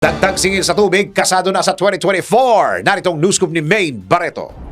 Dagdag singil sa tubig, kasado na sa 2024. Naritong news scoop ni Maine Barreto.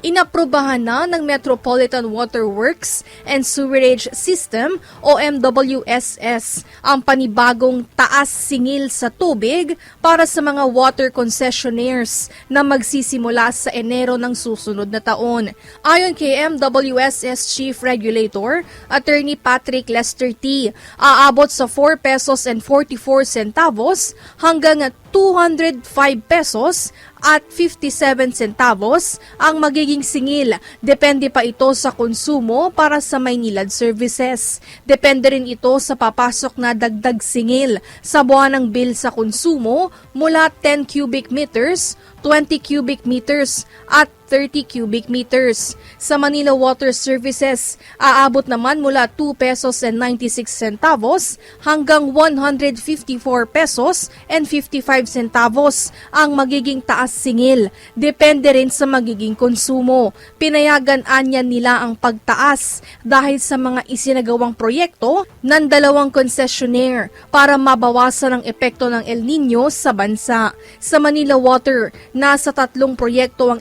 Inaprubahan na ng Metropolitan Water Works and Sewerage System o MWSS ang panibagong taas singil sa tubig para sa mga water concessionaires na magsisimula sa Enero ng susunod na taon. Ayon kay MWSS Chief Regulator, Attorney Patrick Lester T, aabot sa 4 pesos and 44 centavos hanggang 205 pesos at 57 centavos ang magiging singil. Depende pa ito sa konsumo para sa Maynilad Services. Depende rin ito sa papasok na dagdag singil sa buwan ng bill sa konsumo mula 10 cubic meters, 20 cubic meters at 30 cubic meters. Sa Manila Water Services, aabot naman mula 2 pesos and 96 centavos hanggang 154 pesos and 55 centavos ang magiging taas singil. Depende rin sa magiging konsumo. Pinayagan anya nila ang pagtaas dahil sa mga isinagawang proyekto ng dalawang concessionaire para mabawasan ang epekto ng El Nino sa bansa. Sa Manila Water, nasa tatlong proyekto ang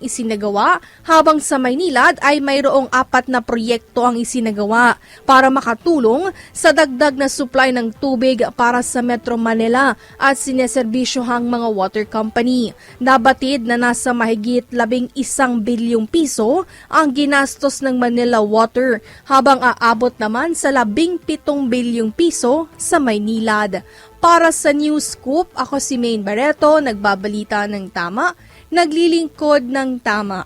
isinagawa habang sa Maynilad ay mayroong apat na proyekto ang isinagawa para makatulong sa dagdag na supply ng tubig para sa Metro Manila at sineserbisyohang mga water company. Nabatid na nasa mahigit labing isang bilyong piso ang ginastos ng Manila Water habang aabot naman sa labing pitong bilyong piso sa Maynilad. Para sa News Scoop, ako si Maine Barreto, nagbabalita ng tama, naglilingkod ng tama.